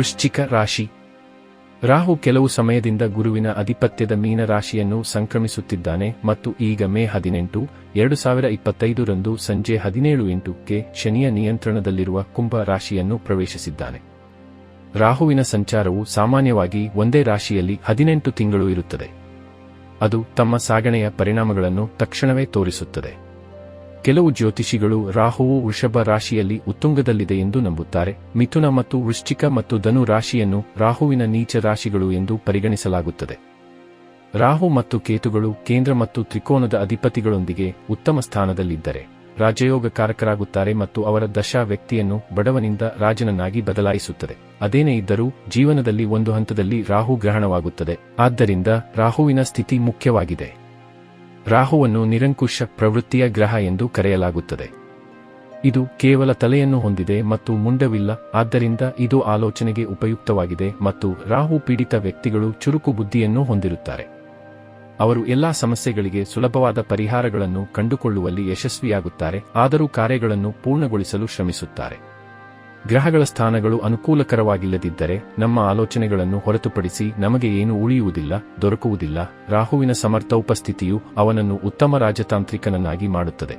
ವೃಶ್ಚಿಕ ರಾಶಿ. ರಾಹು ಕೆಲವು ಸಮಯದಿಂದ ಗುರುವಿನ ಅಧಿಪತ್ಯದ ಮೀನ ರಾಶಿಯನ್ನು ಸಂಕ್ರಮಿಸುತ್ತಿದ್ದಾನೆ ಮತ್ತು ಈಗ ಮೇ ಹದಿನೆಂಟು, ಎರಡು ಸಾವಿರ ಇಪ್ಪತ್ತೈದರಂದು ಸಂಜೆ ಹದಿನೇಳು ಎಂಟುಕ್ಕೆ ಶನಿಯ ನಿಯಂತ್ರಣದಲ್ಲಿರುವ ಕುಂಭ ರಾಶಿಯನ್ನು ಪ್ರವೇಶಿಸಿದ್ದಾನೆ. ರಾಹುವಿನ ಸಂಚಾರವು ಸಾಮಾನ್ಯವಾಗಿ ಒಂದೇ ರಾಶಿಯಲ್ಲಿ ಹದಿನೆಂಟು ತಿಂಗಳು ಇರುತ್ತದೆ. ಅದು ತಮ್ಮ ಸಾಗಣೆಯ ಪರಿಣಾಮಗಳನ್ನು ತಕ್ಷಣವೇ ತೋರಿಸುತ್ತದೆ. ಕೆಲವು ಜ್ಯೋತಿಷಿಗಳು ರಾಹುವು ವೃಷಭ ರಾಶಿಯಲ್ಲಿ ಉತ್ತುಂಗದಲ್ಲಿದೆ ಎಂದು ನಂಬುತ್ತಾರೆ. ಮಿಥುನ ಮತ್ತು ವೃಶ್ಚಿಕ ಮತ್ತು ಧನು ರಾಶಿಯನ್ನು ರಾಹುವಿನ ನೀಚ ರಾಶಿಗಳು ಎಂದು ಪರಿಗಣಿಸಲಾಗುತ್ತದೆ. ರಾಹು ಮತ್ತು ಕೇತುಗಳು ಕೇಂದ್ರ ಮತ್ತು ತ್ರಿಕೋನದ ಅಧಿಪತಿಗಳೊಂದಿಗೆ ಉತ್ತಮ ಸ್ಥಾನದಲ್ಲಿದ್ದರೆ, ರಾಜಯೋಗಕಾರಕರಾಗುತ್ತಾರೆ ಮತ್ತು ಅವರ ದಶಾ ವ್ಯಕ್ತಿಯನ್ನು ಬಡವನಿಂದ ರಾಜನನ್ನಾಗಿ ಬದಲಾಯಿಸುತ್ತದೆ. ಅದೇನೇ ಇದ್ದರೂ, ಜೀವನದಲ್ಲಿ ಒಂದು ಹಂತದಲ್ಲಿ ರಾಹು ಗ್ರಹಣವಾಗುತ್ತದೆ. ಆದ್ದರಿಂದ ರಾಹುವಿನ ಸ್ಥಿತಿ ಮುಖ್ಯವಾಗಿದೆ. ರಾಹುವನ್ನು ನಿರಂಕುಶ ಪ್ರವೃತ್ತಿಯ ಗ್ರಹ ಎಂದು ಕರೆಯಲಾಗುತ್ತದೆ. ಇದು ಕೇವಲ ತಲೆಯನ್ನು ಹೊಂದಿದೆ ಮತ್ತು ಮುಂಡವಿಲ್ಲ, ಆದ್ದರಿಂದ ಇದು ಆಲೋಚನೆಗೆ ಉಪಯುಕ್ತವಾಗಿದೆ ಮತ್ತು ರಾಹು ಪೀಡಿತ ವ್ಯಕ್ತಿಗಳು ಚುರುಕು ಬುದ್ಧಿಯನ್ನು ಹೊಂದಿರುತ್ತಾರೆ. ಅವರು ಎಲ್ಲಾ ಸಮಸ್ಯೆಗಳಿಗೆ ಸುಲಭವಾದ ಪರಿಹಾರಗಳನ್ನು ಕಂಡುಕೊಳ್ಳುವಲ್ಲಿ ಯಶಸ್ವಿಯಾಗುತ್ತಾರೆ, ಆದರೂ ಕಾರ್ಯಗಳನ್ನು ಪೂರ್ಣಗೊಳಿಸಲು ಶ್ರಮಿಸುತ್ತಾರೆ. ಗ್ರಹಗಳ ಸ್ಥಾನಗಳು ಅನುಕೂಲಕರವಾಗಿಲ್ಲದಿದ್ದರೆ ನಮ್ಮ ಆಲೋಚನೆಗಳನ್ನು ಹೊರತುಪಡಿಸಿ ನಮಗೆ ಏನು ಉಳಿಯುವುದಿಲ್ಲ, ದೊರಕುವುದಿಲ್ಲ. ರಾಹುವಿನ ಸಮರ್ಥ ಉಪಸ್ಥಿತಿಯು ಅವನನ್ನು ಉತ್ತಮ ರಾಜತಾಂತ್ರಿಕನನ್ನಾಗಿ ಮಾಡುತ್ತದೆ.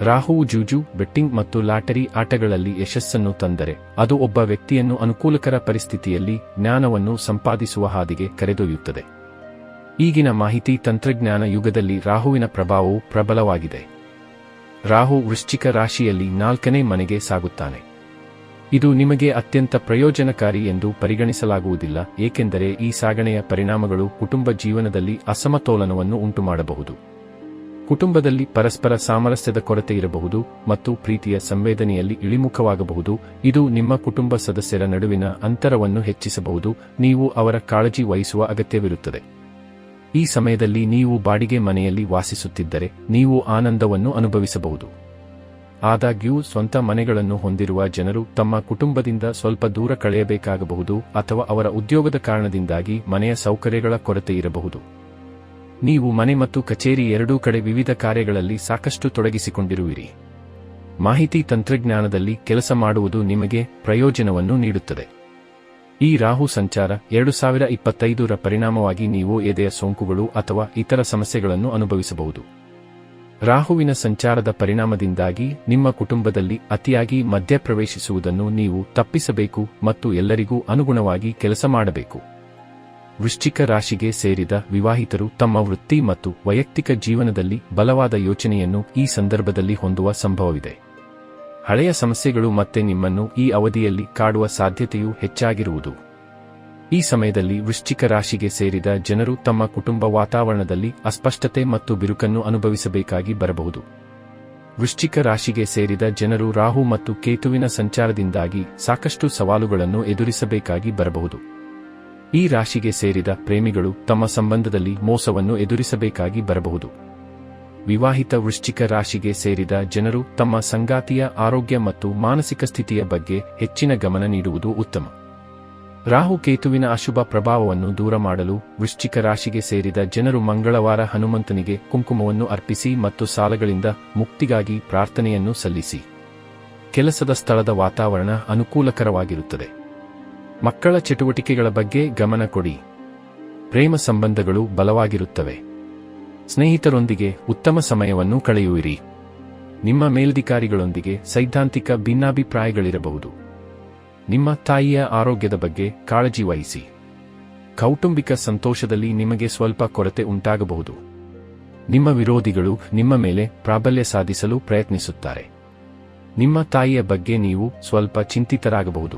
ರಾಹುವು ಜೂಜು, ಬೆಟ್ಟಿಂಗ್ ಮತ್ತು ಲಾಟರಿ ಆಟಗಳಲ್ಲಿ ಯಶಸ್ಸನ್ನು ತಂದರೆ ಅದು ಒಬ್ಬ ವ್ಯಕ್ತಿಯನ್ನು ಅನುಕೂಲಕರ ಪರಿಸ್ಥಿತಿಯಲ್ಲಿ ಜ್ಞಾನವನ್ನು ಸಂಪಾದಿಸುವ ಹಾದಿಗೆ ಕರೆದೊಯ್ಯುತ್ತದೆ. ಈಗಿನ ಮಾಹಿತಿ ತಂತ್ರಜ್ಞಾನ ಯುಗದಲ್ಲಿ ರಾಹುವಿನ ಪ್ರಭಾವವು ಪ್ರಬಲವಾಗಿದೆ. ರಾಹು ವೃಶ್ಚಿಕ ರಾಶಿಯಲ್ಲಿ ನಾಲ್ಕನೇ ಮನೆಗೆ ಸಾಗುತ್ತಾನೆ. ಇದು ನಿಮಗೆ ಅತ್ಯಂತ ಪ್ರಯೋಜನಕಾರಿ ಎಂದು ಪರಿಗಣಿಸಲಾಗುವುದಿಲ್ಲ, ಏಕೆಂದರೆ ಈ ಸಾಗಣೆಯ ಪರಿಣಾಮಗಳು ಕುಟುಂಬ ಜೀವನದಲ್ಲಿ ಅಸಮತೋಲನವನ್ನು ಉಂಟುಮಾಡಬಹುದು. ಕುಟುಂಬದಲ್ಲಿ ಪರಸ್ಪರ ಸಾಮರಸ್ಯದ ಕೊರತೆ ಇರಬಹುದು ಮತ್ತು ಪ್ರೀತಿಯ ಸಂವೇದನೆಯಲ್ಲಿ ಇಳಿಮುಖವಾಗಬಹುದು. ಇದು ನಿಮ್ಮ ಕುಟುಂಬ ಸದಸ್ಯರ ನಡುವಿನ ಅಂತರವನ್ನು ಹೆಚ್ಚಿಸಬಹುದು, ನೀವು ಅವರ ಕಾಳಜಿ ವಹಿಸುವ ಅಗತ್ಯವಿರುತ್ತದೆ. ಈ ಸಮಯದಲ್ಲಿ ನೀವು ಬಾಡಿಗೆ ಮನೆಯಲ್ಲಿ ವಾಸಿಸುತ್ತಿದ್ದರೆ ನೀವು ಆನಂದವನ್ನು ಅನುಭವಿಸಬಹುದು. ಆದಾಗ್ಯೂ ಸ್ವಂತ ಮನೆಗಳನ್ನು ಹೊಂದಿರುವ ಜನರು ತಮ್ಮ ಕುಟುಂಬದಿಂದ ಸ್ವಲ್ಪ ದೂರ ಕಳೆಯಬೇಕಾಗಬಹುದು ಅಥವಾ ಅವರ ಉದ್ಯೋಗದ ಕಾರಣದಿಂದಾಗಿ ಮನೆಯ ಸೌಕರ್ಯಗಳ ಕೊರತೆ ಇರಬಹುದು. ನೀವು ಮನೆ ಮತ್ತು ಕಚೇರಿ ಎರಡೂ ಕಡೆ ವಿವಿಧ ಕಾರ್ಯಗಳಲ್ಲಿ ಸಾಕಷ್ಟು ತೊಡಗಿಸಿಕೊಂಡಿರುವಿರಿ. ಮಾಹಿತಿ ತಂತ್ರಜ್ಞಾನದಲ್ಲಿ ಕೆಲಸ ಮಾಡುವುದು ನಿಮಗೆ ಪ್ರಯೋಜನವನ್ನು ನೀಡುತ್ತದೆ. ಈ ರಾಹು ಸಂಚಾರ ಎರಡು ಸಾವಿರ ಇಪ್ಪತ್ತೈದರ ಪರಿಣಾಮವಾಗಿ ನೀವು ಎದೆಯ ಸೋಂಕುಗಳು ಅಥವಾ ಇತರ ಸಮಸ್ಯೆಗಳನ್ನು ಅನುಭವಿಸಬಹುದು. ರಾಹುವಿನ ಸಂಚಾರದ ಪರಿಣಾಮದಿಂದಾಗಿ ನಿಮ್ಮ ಕುಟುಂಬದಲ್ಲಿ ಅತಿಯಾಗಿ ಮಧ್ಯಪ್ರವೇಶಿಸುವುದನ್ನು ನೀವು ತಪ್ಪಿಸಬೇಕು ಮತ್ತು ಎಲ್ಲರಿಗೂ ಅನುಗುಣವಾಗಿ ಕೆಲಸ ಮಾಡಬೇಕು. ವೃಶ್ಚಿಕ ರಾಶಿಗೆ ಸೇರಿದ ವಿವಾಹಿತರು ತಮ್ಮ ವೃತ್ತಿ ಮತ್ತು ವೈಯಕ್ತಿಕ ಜೀವನದಲ್ಲಿ ಬಲವಾದ ಯೋಚನೆಯನ್ನು ಈ ಸಂದರ್ಭದಲ್ಲಿ ಹೊಂದುವ ಸಂಭವವಿದೆ. ಹಳೆಯ ಸಮಸ್ಯೆಗಳು ಮತ್ತೆ ನಿಮ್ಮನ್ನು ಈ ಅವಧಿಯಲ್ಲಿ ಕಾಡುವ ಸಾಧ್ಯತೆಯೂ ಹೆಚ್ಚಾಗಿರುವುದು. ಈ ಸಮಯದಲ್ಲಿ ವೃಶ್ಚಿಕ ರಾಶಿಗೆ ಸೇರಿದ ಜನರು ತಮ್ಮ ಕುಟುಂಬ ವಾತಾವರಣದಲ್ಲಿ ಅಸ್ಪಷ್ಟತೆ ಮತ್ತು ಬಿರುಕನ್ನು ಅನುಭವಿಸಬೇಕಾಗಿ ಬರಬಹುದು. ವೃಶ್ಚಿಕ ರಾಶಿಗೆ ಸೇರಿದ ಜನರು ರಾಹು ಮತ್ತು ಕೇತುವಿನ ಸಂಚಾರದಿಂದಾಗಿ ಸಾಕಷ್ಟು ಸವಾಲುಗಳನ್ನು ಎದುರಿಸಬೇಕಾಗಿ ಬರಬಹುದು. ಈ ರಾಶಿಗೆ ಸೇರಿದ ಪ್ರೇಮಿಗಳು ತಮ್ಮ ಸಂಬಂಧದಲ್ಲಿ ಮೋಸವನ್ನು ಎದುರಿಸಬೇಕಾಗಿ ಬರಬಹುದು. ವಿವಾಹಿತ ವೃಶ್ಚಿಕ ರಾಶಿಗೆ ಸೇರಿದ ಜನರು ತಮ್ಮ ಸಂಗಾತಿಯ ಆರೋಗ್ಯ ಮತ್ತು ಮಾನಸಿಕ ಸ್ಥಿತಿಯ ಬಗ್ಗೆ ಹೆಚ್ಚಿನ ಗಮನ ನೀಡುವುದು ಉತ್ತಮ. ರಾಹು ಕೇತುವಿನ ಅಶುಭ ಪ್ರಭಾವವನ್ನು ದೂರ ಮಾಡಲು ವೃಶ್ಚಿಕ ರಾಶಿಗೆ ಸೇರಿದ ಜನರು ಮಂಗಳವಾರ ಹನುಮಂತನಿಗೆ ಕುಂಕುಮವನ್ನು ಅರ್ಪಿಸಿ ಮತ್ತು ಸಾಲಗಳಿಂದ ಮುಕ್ತಿಗಾಗಿ ಪ್ರಾರ್ಥನೆಯನ್ನು ಸಲ್ಲಿಸಿ. ಕೆಲಸದ ಸ್ಥಳದ ವಾತಾವರಣ ಅನುಕೂಲಕರವಾಗಿರುತ್ತದೆ. ಮಕ್ಕಳ ಚಟುವಟಿಕೆಗಳ ಬಗ್ಗೆ ಗಮನ ಕೊಡಿ. ಪ್ರೇಮ ಸಂಬಂಧಗಳು ಬಲವಾಗಿರುತ್ತವೆ. ಸ್ನೇಹಿತರೊಂದಿಗೆ ಉತ್ತಮ ಸಮಯವನ್ನು ಕಳೆಯುವಿರಿ. ನಿಮ್ಮ ಮೇಲಧಿಕಾರಿಗಳೊಂದಿಗೆ ಸೈದ್ಧಾಂತಿಕ ಭಿನ್ನಾಭಿಪ್ರಾಯಗಳಿರಬಹುದು. ನಿಮ್ಮ ತಾಯಿಯ ಆರೋಗ್ಯದ ಬಗ್ಗೆ ಕಾಳಜಿ ವಹಿಸಿ. ಕೌಟುಂಬಿಕ ಸಂತೋಷದಲ್ಲಿ ನಿಮಗೆ ಸ್ವಲ್ಪ ಕೊರತೆ ಉಂಟಾಗಬಹುದು. ನಿಮ್ಮ ವಿರೋಧಿಗಳು ನಿಮ್ಮ ಮೇಲೆ ಪ್ರಾಬಲ್ಯ ಸಾಧಿಸಲು ಪ್ರಯತ್ನಿಸುತ್ತಾರೆ. ನಿಮ್ಮ ತಾಯಿಯ ಬಗ್ಗೆ ನೀವು ಸ್ವಲ್ಪ ಚಿಂತಿತರಾಗಬಹುದು.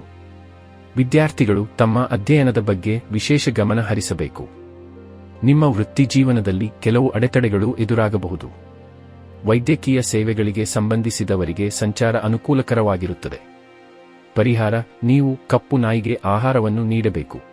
ವಿದ್ಯಾರ್ಥಿಗಳು ತಮ್ಮ ಅಧ್ಯಯನದ ಬಗ್ಗೆ ವಿಶೇಷ ಗಮನ ಹರಿಸಬೇಕು. ನಿಮ್ಮ ವೃತ್ತಿ ಜೀವನದಲ್ಲಿ ಕೆಲವು ಅಡೆತಡೆಗಳು ಎದುರಾಗಬಹುದು. ವೈದ್ಯಕೀಯ ಸೇವೆಗಳಿಗೆ ಸಂಬಂಧಿಸಿದವರಿಗೆ ಸಂಚಾರ ಅನುಕೂಲಕರವಾಗಿರುತ್ತದೆ. ಪರಿಹಾರ ನೀವು ಕಪ್ಪು ನಾಯಿಗೆ ಆಹಾರವನ್ನು ನೀಡಬೇಕು.